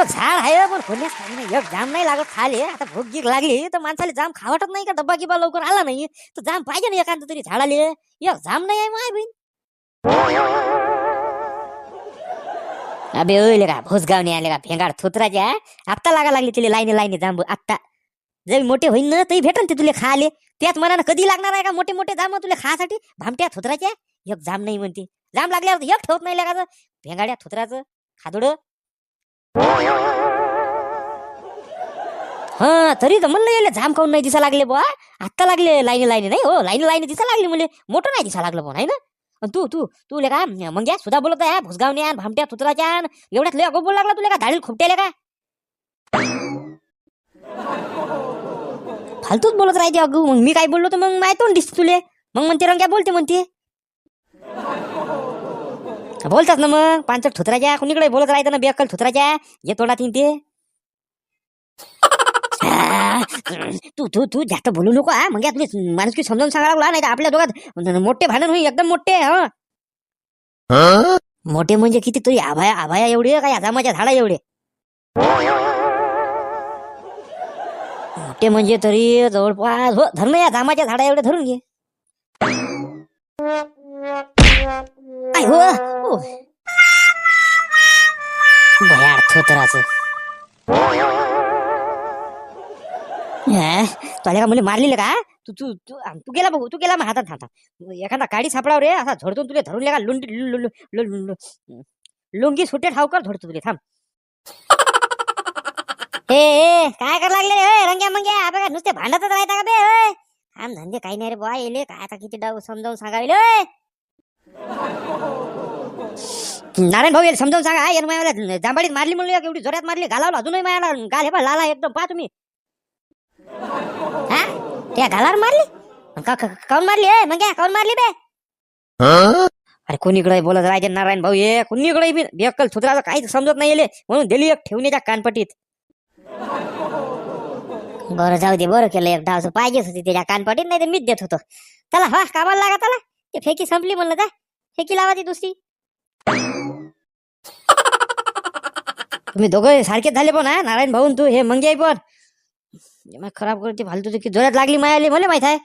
मोठं झाड आहे पण कोणीच खाली नाही एक जाम नाही लागत खाले. आता भूक गीक लागली तर माणसाला जाम खावटत नाही का? डब्बा गिब्बा लवकर आला नाही तर जाम पाहिजे ना एखादं तरी झाडाले एक जाम नाही आहे माय बहीण. अबे ओले का भोसगावने आले का? भेंगाड थोत्राच्या आत्ता लागा लागली तिला लाईनी लाईनी जांबू आत्ता. जरी मोठे होईन ना तरी भेटन ते तुले खाले त्याच मनानं कधी लागणार आहे का मोठे मोठे जाम तुले खासाठी भामट्या थोत्राच्या एक जाम नाही म्हणते. जाम लागल्यावर एक ठेवत नाही लागायचं. भेंगाड्या थोत्राचं खादोडं. हा तरी तर म्हणलं यायला जाम खाऊन नाही दिसा लागले बुवा. आत्ता लागले लाईन लाईनी नाही हो लाईन लाईन दिसा लागली म्हणजे मोठं नाही दिसा लागलं पण आहे ना? अन तू तू तू ले का मग या सुद्धा बोलत आहे भुसगावने भामट्या तुत्राच्या एवढ्यात लय अगो बोल लागला तुला का धाडील खुपट्याले का? फालतूच बोलत राहते अगो मग मी काय बोललो तर मग माय तोंड दिसते तुले. मग म्हणते रंग्या बोलते म्हणते. बोलतात ना मग. पांचट थुत्राच्या कुणीकडे बोलत राहतं ना बेअक्कल थुत्राच्या? जे तोंडात येईन ते. तू तू तू जास्त बोलू नको हा. मग तुला माणूस की समजावून सांगायला लागला नाही तर आपल्या दोघात मोठे भांडण होईल एकदम मोठे हा. मोठे म्हणजे किती तरी आभाया आभाया एवढे काय आजामाच्या झाडा एवढे? मोठे म्हणजे तरी जवळपास हो धरण या जामाच्या झाडा एवढे धरून घे. आय हो. भयाड थोतराचं तुला का मुली मारलेले का तू तू तू तू गेला बघू तू गेला मग हातात हातात एखादा काडी सापडाव रे असा झडतून तुले धरून लेगा लुंडी लुंगी सुटे ठावकर धरतो तुले थांब ए काय कर लागले रे रंग्या मंग्या काय नुसते भांडतच राहता का बे? थांब धंदे काही नाही रे बुवा येले काय आता किती डाव समजावून सांगावे ए? नारायण भाऊ समजावून सांगा. हा, यानं मायाला जांभाडीत मारली म्हणून एक एवढी जोरात मारली घालावला अजूनही मायाला. गाल हे पहा लाला एकदम पहा तुम्ही. हा? त्या घालावर मारली? का- का- काऊन मारली ए? मग काय काऊन मारली बे? अरे कोणीकडे बोलत राहायचे नारायण भाऊ ये कोणीकडे बी एकल सुधराचं काहीच समजत नाही येले म्हणून दिली एक ठेवण्याच्या कानपटीत. बरं जाऊ दे बरं केलं एक डाव पाहिजेच होती त्याच्या कानपटीत नाही तर मीच देत होतो. चला हा कामाला लागा त्याला ते फेकी संपली म्हणलं का फेकी लावा ती दुसरी? तुम्ही दोघं सारखेच झाले पण हा? नारायण भाऊन तू हे मंगे पण. मग खराब करते फालतू की जोरात लागली मायाली मला माहीत आहे.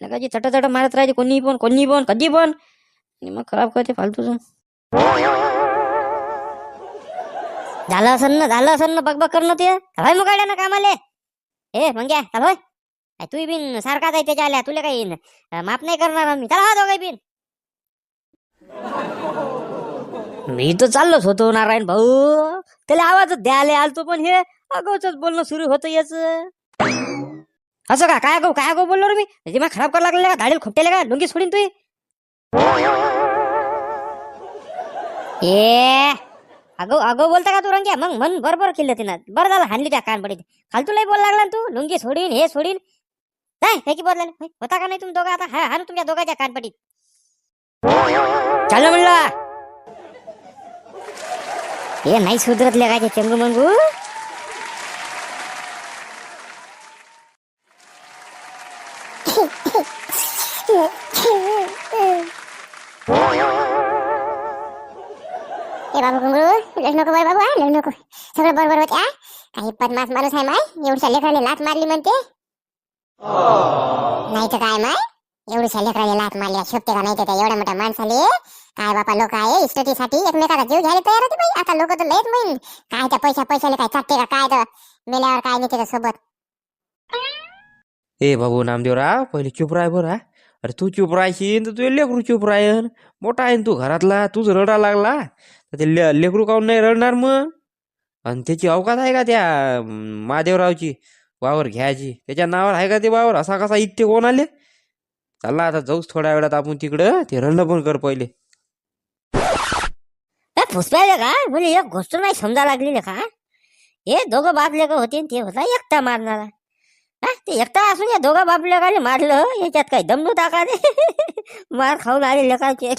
लगाची चट चट मारत राहते कोणी पण कोणी पण कधी पण. मग खराब करते फालतूच. झालं असन ना झालं असन ना बघ करणं ते. हवाय मग ना कामाले. ए मंग्या चल तुही तू बिन सारखाच आहे त्याच्या आल्या तुला काही अं, माफ नाही करणार आम्ही. चला हा दोघं बिन. मी तर चाललोच होतो नारायण भाऊ. त्याला आवाजच द्यायला आलतो पण हे अगोच बोलणं सुरू होतं याच. असं का? काय गो काय गो बोललो रे मी? दिमाग खराब करायला लागले का? धाडील खोपटेले का? लुंगी सोडीन तू ए अगो अगो बोलता का तू रंग्या? मग मन बरोबर केलं तिनं. बरं झालं हानली त्या कानपडीत फालतू लय बोल लागला ना तू? लुंगी सोडीन हे सोडीन. काय हे की बोलला होता का नाही तुम्ही दोघं? आता हा हा तुमच्या दोघांच्या कानपटीत चाललं म्हणलं हे नाही सुधरतले काय ते चंगू मंगू? ए बाबू घुंगरू लढ नको बाय बाबू हा लढ नको. सगळं बरोबर होते हा? काही पद्मास माणूस आहे माय एवढ्या लेकराने लात मारली म्हणते. नाही तर काय माय? एवढ्या लेकराने लात मारली शोभते का नाही तर एवढ्या मोठ्या माणसाले. काय बापा लोक आहे इस्टेटीसाठी एकमेकाचा जीव घ्यायला तयार होते बाई. आता लोक तर लयच माहीन काय त्या पैशा पैशाले काय चाटते का काय तर? मेल्यावर काय नाही त्याच्या सोबत. ए बाबू नामदेवराव पहिले चुप राय बरं अरे तू चुप राहशील तर तू लेकरू चुप राहीन. मोठा आहे तू घरातला तूच रडा लागला. तर ते ले लेकरू काऊन नाही रडणार मग? आणि त्याची अवकात आहे का त्या महादेवरावची? वावर घ्यायची. त्याच्या नावावर आहे का ते वावर? असा कसा इथे कोण आले? चला आता जाऊच थोड्या वेळात आपण तिकडं. ते रणं पण कर पहिले. फुसलाय का? म्हणजे एक गोष्ट नाही समजा लागली का? हे दोघं बाप लेकर होते ते होता एकटा मारणारा. हा ते एकटा असून या दोघं बाप लेखाने मारलं याच्यात काही दम टाका मार खाऊन आले लेखाचे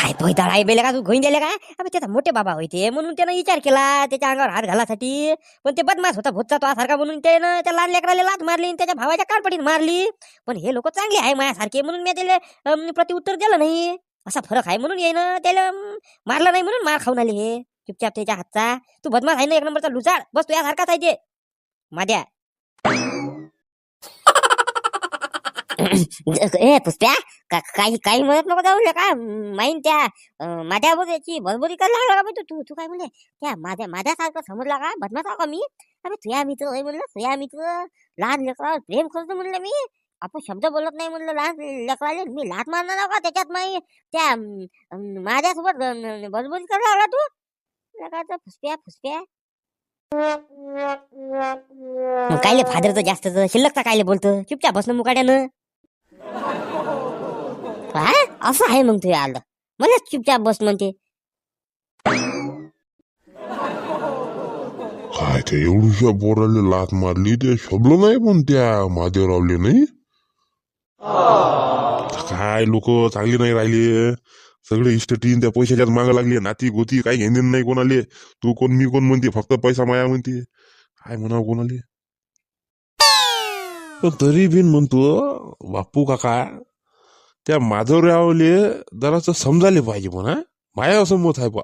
काय तो आहे बेले का तू घेऊन दिले का? अबे त्याचा मोठे बाबा होते म्हणून त्यानं विचार केला त्याच्या अंगावर हात घालासाठी. पण ते बदमाश होता भूतचा तो सारखा म्हणून त्यानं त्या लहान लेकराला लात मारली आणि त्याच्या भावाच्या कानपटीत मारली. पण हे लोक चांगले आहे माझ्यासारखे म्हणून मी त्याला प्रतिउत्तर दिलं नाही. असा फरक आहे म्हणून येईन त्याला मारला मारलं नाही म्हणून मार खाऊन आले हे. चुपचाप त्याच्या हातचा. तू बदमाश आहे ना एक नंबरचा लुचाड बस तू यासारखाच आहे ते. माद्या. ए पुष्प्या का- काही काही म्हणत नको जाऊ का माहीन त्या माझ्या याची बरोबरी करायला लागला का तू तू काय म्हणले त्या माझ्या माझ्यासारखं समजला का? बदमाश आहो का मी? अबे तुया मित्र होय म्हणलं तुया मित्र? लहान लेकरावर प्रेम करतो म्हणलं मी? आपण शब्द बोलत नाही म्हणलं लहान लेकराले मी लात मारणार का त्याच्यात माही त्या माझ्यासोबत बरोबरी करायला लागला तू? लगाचा फुसप्या फुसप्या कायले फादरचं जास्त शिल्लकचा कायले बोलतो? चुपचाप बसणं मुकाड्यानं हा असं आहे मग तुझ्या आलं. मला चुपचाप बस म्हणते. काय ते एवढ्या पोराला लात मारली? ते शोभलो नाही पण त्या महादेवरावले नाही? काय लोक चांगली नाही राहिले सगळे इष्टटीन त्या पैशाच्याच माग लागली नाती गोती काही घेणे नाही कोणाले. तू कोण मी कोण म्हणते? फक्त पैसा माया म्हणते. काय म्हणावं कोणाले? पण तरी बिन म्हणतो बापू काका त्या माधवरावले जरासं समजायला पाहिजे म्हणा माया असं मत आहे बा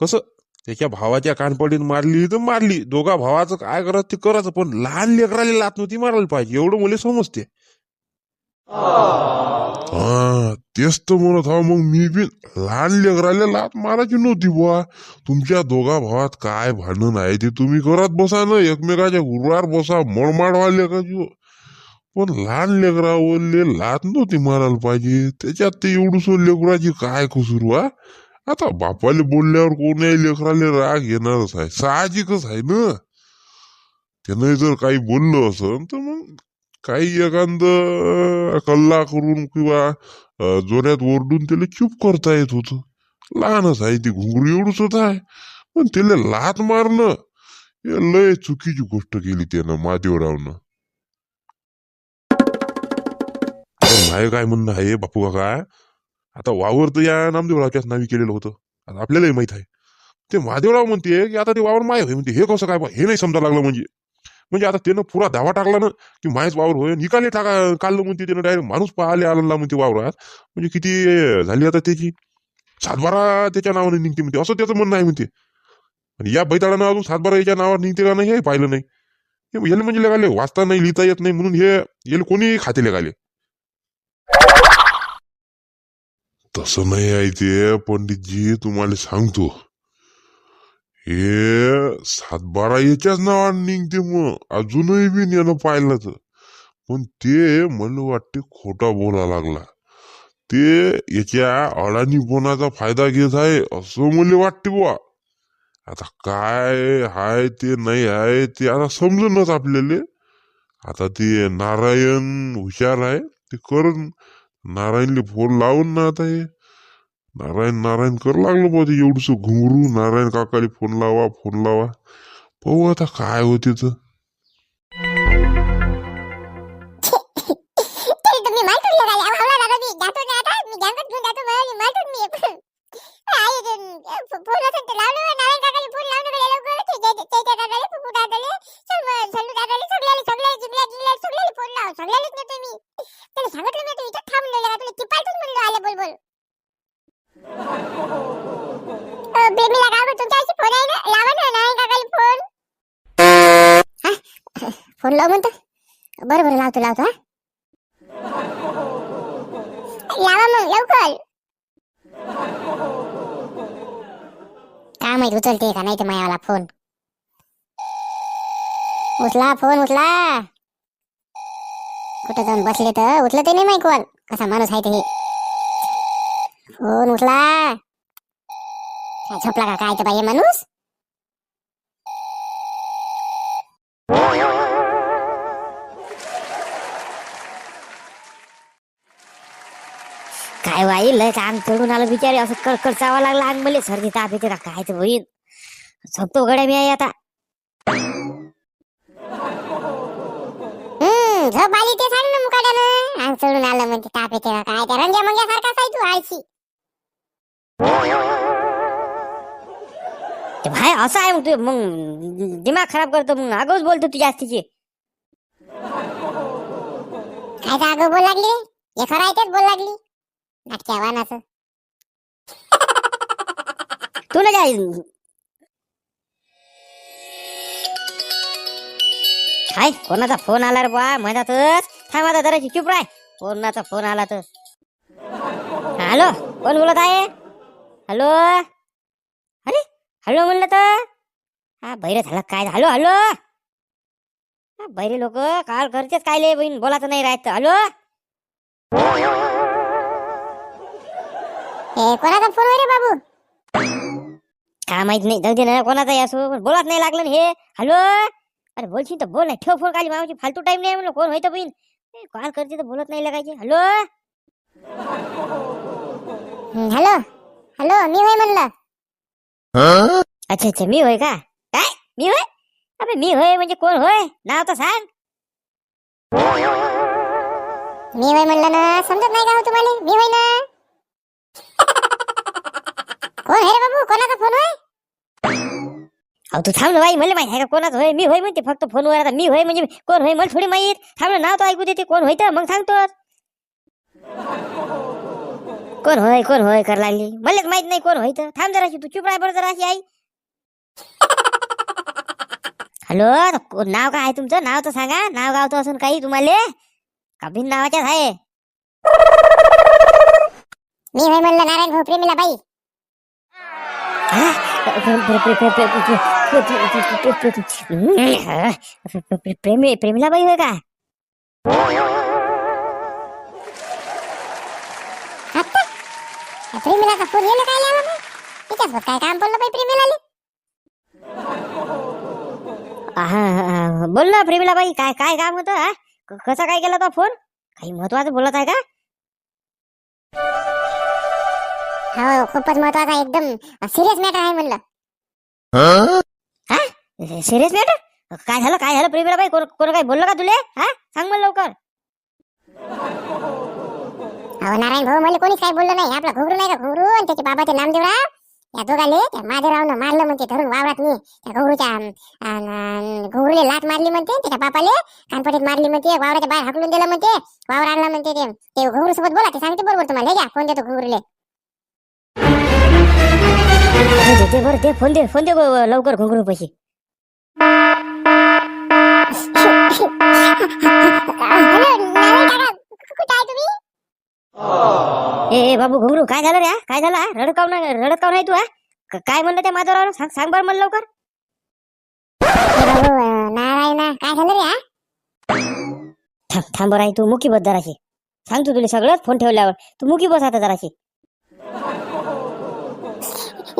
कसं? त्याच्या भावाच्या कानपडीत मारली तर मारली. दोघा भावाचं काय करत ते करायचं पण लहान लेकराला लात नव्हती मारायला पाहिजे. एवढं मला समजते. हा तेच तर म्हणत हा मग मी बी लहान लेकराला लात मारायची नव्हती बुवा. तुमच्या दोघा भावात काय भांडण आहे ते तुम्ही करत बसा ना. एकमेकाच्या गुरुवार बसा मळमाड व्हायला लेकराची. पण लहान लेकरावरले लात नव्हती मारायला पाहिजे. त्याच्यात ते एवढूस लेकराची काय कसूर वा आता बापाले बोलल्यावर कोणी लेकराले राग येणारच आहे. साहजिकच आहे ना? त्यानं जर काही बोललं असन तर मग काही एखाद कल्ला करून किंवा जोऱ्यात ओरडून त्याला चूप करता येत होत. लहानच आहे ती घुंगरू एवढूच होत आहे. पण त्याला लात मारणं हे लय चुकीची गोष्ट केली त्यानं महादेवरावनं. आहे काय म्हणणं आहे बापू काका? आता वावर तर या नामदेवरावच्याच नावी केलेलं होतं. आता आपल्यालाही माहीत आहे. ते महादेवराव म्हणते की आता ते वावर माय होय. म्हणते हे कसं काय बा हे नाही समजा लागलं म्हणजे. म्हणजे आता त्यानं पुरा धावा टाकला ना की मायच वावर होय. निकाले टाका काढलं म्हणते त्यानं डायरेक्ट माणूस पाहाले आला म्हणते वावरात. म्हणजे किती झाली आता त्याची? सातबारा त्याच्या नावाने निघते म्हणते. असं त्याचं म्हणणं आहे म्हणते. आणि या बैताळानं अजून सातबारा याच्या नावावर निघते का नाही हे पाहिलं नाही. हे याला म्हणजे लगाले वाचता नाही लिहिता येत नाही म्हणून हे येल कोणी खाते लगाले तसं नाही आहे ते. पंडितजी तुम्हाला सांगतो. हे सातबारा याच्याच नावाने निघते मग. अजूनही बी यानं पाहिलं तर. पण ते मला वाटते खोटा बोला लागला. ते याच्या अडाणीपणाचा फायदा घेत आहे असं मला वाटते बुवा. आता काय हाय ते नाही आहे ते आता समजूनच आपल्याला. आता ते नारायण हुशार आहे ते करून नारायणले फोन लावून ना आता हे. नारायण नारायण कर लागलो बा ते एवढस घुंगरू. नारायण काकाले फोन लावा फोन लावा. पाहू आता काय होते तर लाव म्हणतो. बरं बरं लावतो लावतो हा. लावा मग लवकर. काय माहीत उचलते का नाही ते मायावाला फोन. उचला फोन उचला. कुठे जाऊन बसले तर उचलत नाही माहिती कॉल कसा माणूस आहे ते हे फोन उचला. काय झोपला का? काय ते बाई हे माणूस. काय वाईल लय काम चढून आलं बिचारे असं कडकड चावा लागला आणि मला सर्दी ताप येते. का काय ते होईल. झोपतो गड्या मी आता. हम्म झोप आली ते सांग ना मुकाड्यानं अंग चढून आलं म्हणजे ताप येते का काय त्या रंग्या मंग्यासारखाच आहे तू आळशी. ते भाई असं आहे मग तू मग दिमाग खराब करतो मग आगोच बोलतो तू जास्तीची. काय तर अगं बोल लागली हे खरं आहे तेच बोल लागली. नाटक्या वानाचं तू ना जाय काय कोणाचा फोन आला रे बा? मधातच. थांब आता जराशी चुप राय कोणाचा फोन आला तर? हॅलो कोण बोलत आहे? हॅलो? अरे हॅलो म्हणलं तर? हा बैरे झाला काय? Hello hello? बैरे लोक काल करतेच काय बहीण बोलायचं नाही राहत. हॅलो? हे कोणाचा फोन रे बाबू? काय माहीत नाही जाऊ दे ना कोणाचा आहे असो पण बोलाच नाही लागलं ना हे. हॅलो? अरे बोलशील तर बोल नाही ठेव फोन खाली मामाची फालतू टाइम नाही म्हणलं कोण होय तर बहीण ए, कॉल करते तर बोलत नाही लागायचे. हॅलो? हॅलो? हॅलो मी होय म्हणलं. अच्छा अच्छा मी होय का? काय? मी होय? अबे मी होय म्हणजे कोण होय? नाव तर सांग. मी होय म्हणलं ना समजत नाही का हो तुम्हाला? मी होय ना? अहो तू थांब ना बाई मला माहिती आहे का कोणाचं होय मी होय म्हणते फक्त फोनवर आता मी होय म्हणजे कोण होय मला थोडी माहीत. थांब ना नाव तर ऐकू देते कोण होय तर मग सांगतो. कोण होय कोण होय कर लागली. मलाच माहीत नाही कोण होय तर. थांब जराशी तू चुप राह बरं जराशी आई. हॅलो नाव काय आहे तुमचं? नाव तर सांगा. नाव गाव तर असून काही तुम्हाला? का बिन नावाच्याच आहे? मी होय म्हणलं नारायण भाऊ प्रेमीला बाई. प्रेमी प्रेमीलाबाई होय का प्रेमीला का फोन काय यावं तिच्यासोबत काय काम बोललं बाई प्रेमीला बोल ना प्रेमीला बाई काय काय काम होतं कसं काय केलं तो फोन? काही महत्वाचं बोलत आहे का? हो खूपच महत्त्वाचा एकदम सिरियस मॅटर आहे म्हणलं. सिरियस मॅटर काय झालं? काय झालं? प्रेमीला बाई कोण कोण काय बोललं का तुले? हा? सांग मला लवकर. अहो नारायण भाऊ मला कोणीच काय बोललं नाही. आपला घुगरू नाही का घुगरू? आणि त्याचे बाबाचे नामदेवराव? या दोघाले त्या महादेवरावनं मारलं म्हणते धरून वावरात मी. त्या अं, घुगरूले लात मारली म्हणते त्याच्या बापाले कानपटीत मारली म्हणते वावराच्या बाहेर हकलून दिलं म्हणते. वावर आणला म्हणते ते. ते घुगरू सोबत बोला ते सांगते बरोबर तुम्हाला. हे घ्या फोन देतो घुगरूले. दे, बरं दे फोन दे फोन दे लवकर घुंगरू पैसे. ए बाबू घुंगरू काय झालं रे? काय झालं? रडत काऊन नाही- रडत काऊन नाही तू काय म्हणलं त्या माधवराव? सांग सांग बरं मला लवकर. नारायणा काय झालं रे थांब थांब बरं आहे तू मुकी बस जराशी सांगतो तुला सगळं फोन ठेवल्यावर. तू मुकी बस आता जराशी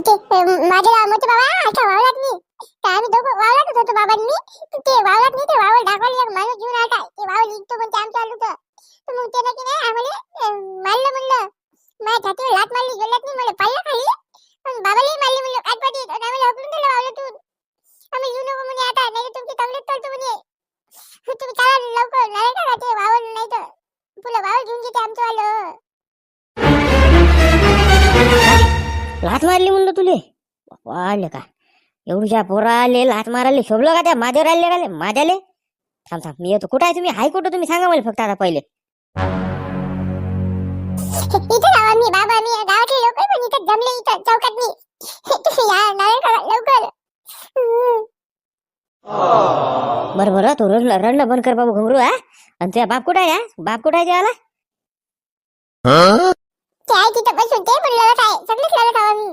ते अं, माझ्या मोठे बाबा आता वावरात मी काय आम्ही दोघं वावरातच होतो बाबांनी. तर ते वावरात नाही ते वावर दाखवलं एक माणूस घेऊन आला ते वावर विकतो पण ते आमचं आलं होतं. तर मग त्यानं की नाही आम्हाला मारलं म्हणलं. माझ्या छातीवर लात मारली गेल्यात नाही मला पाहिलं खाली. पण बाबालाही मारली म्हणलं काटपाटीत आणि आम्हाला हकलून दिलं वावरातून. आम्ही येऊ नको म्हणे आता नाही तुमची तब्येत करतो म्हणे. तुम्ही चला लवकर नाही का ते वावर नाही तर तुला वावर घेऊन घेते आमचं वालं लात मारली म्हणलं तुले? आले का? एवढ्या पोराले लात मारायला शोभलं का त्या माझ्यावर आले का माझ्याले थांब थांब मी येतो. कुठं आहे तुम्ही? हाय कुठं तुम्ही सांगा मला फक्त आता पहिले. इथं राहा मी बाबा मी गावातले लोक पण इथं जमले इथं चौकात मी. तुम्ही या नारायण काका लवकर. हम्म. बरं बरं तू रडणं रडणं बंद कर बाबू घुंगरू हा? आणि त्या बाप कुठं आहे हा? बाप कुठं आहे त्याला ते आहे तिथं बसून ते पण लढत आहे सगळेच लढत आहो मी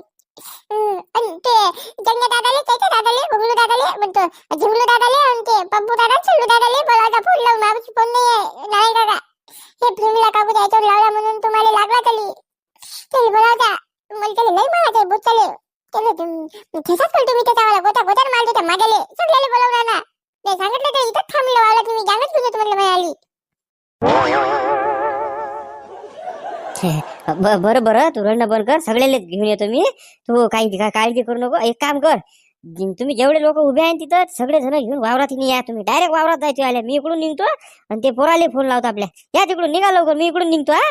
बरं बरं तू रडणं बंद कर सगळ्याला घेऊन येतो मी. तू काही का- काळजी करू नको. एक काम कर तुम्ही जेवढे लोक उभे आहेत तिथं सगळे जण घेऊन वावरात नाही या तुम्ही. डायरेक्ट वावरात जायचे आले मी इकडून निघतो आणि ते पोराले फोन लावतो आपल्या. या तिकडून निघा लवकर. मी इकडून निघतो हा.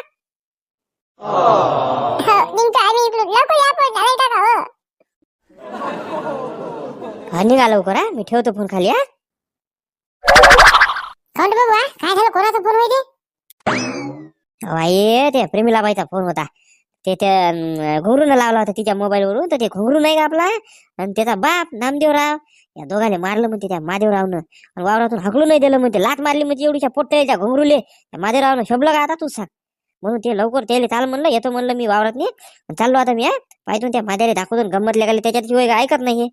हो निघतो आम्ही इकडून. लवकर या पण नारायण काका हो. हा निघा लवकर हा. मी ठेवतो फोन खाली हा? काय झालं कोणाचा फोन होते अहो, ते प्रेमीला बाईचा फोन होता. ते त्या घुंगरून लावला होता तिच्या मोबाईलवरून तर ते घुंगरू नाही का आपला? आणि त्याचा बाप नामदेवराव या दोघांनी मारलं म्हणते त्या महादेवरावनं आणि वावरातून हकलू नाही दिलं म्हणते. लात मारली म्हणजे एवढीच्या पोट्ट्याच्या घुंगरुले. त्या महादेवरावनं शोभलं का आता तू सांग? म्हणून ते लवकर त्याला चाल म्हणलं येतो म्हणलं मी वावरात नाही चाललो आता मी पाहिजे त्या माझ्याने दाखवून गंमत लेगाले त्याच्यात शिवाय ऐकत नाही हे.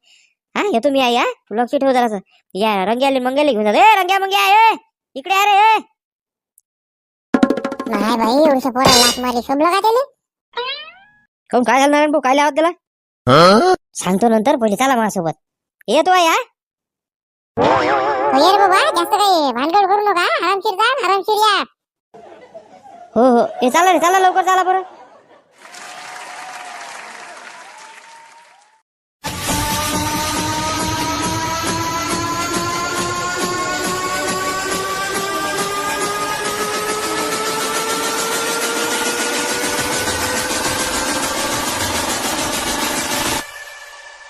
हा येतो मी आई या तू लक्ष ठेव जरासं. या रंग्याले मंग्याले घेऊन जातो ए रंग्या मंग्या इकडे अरे नाही बाई एवढ्या पोरा लात मारली शोभलं का त्याला? काऊन काय झालं नारायण भाऊ? काय लावत त्याला? सांगतो नंतर पहिले चला माझ्यासोबत. येतो आई हा. हो ये रे बाबा जास्त काही भानगड करू नका आरामशीर जा आरामशीर या. हो हो. हे चला रे चला लवकर चला बरं.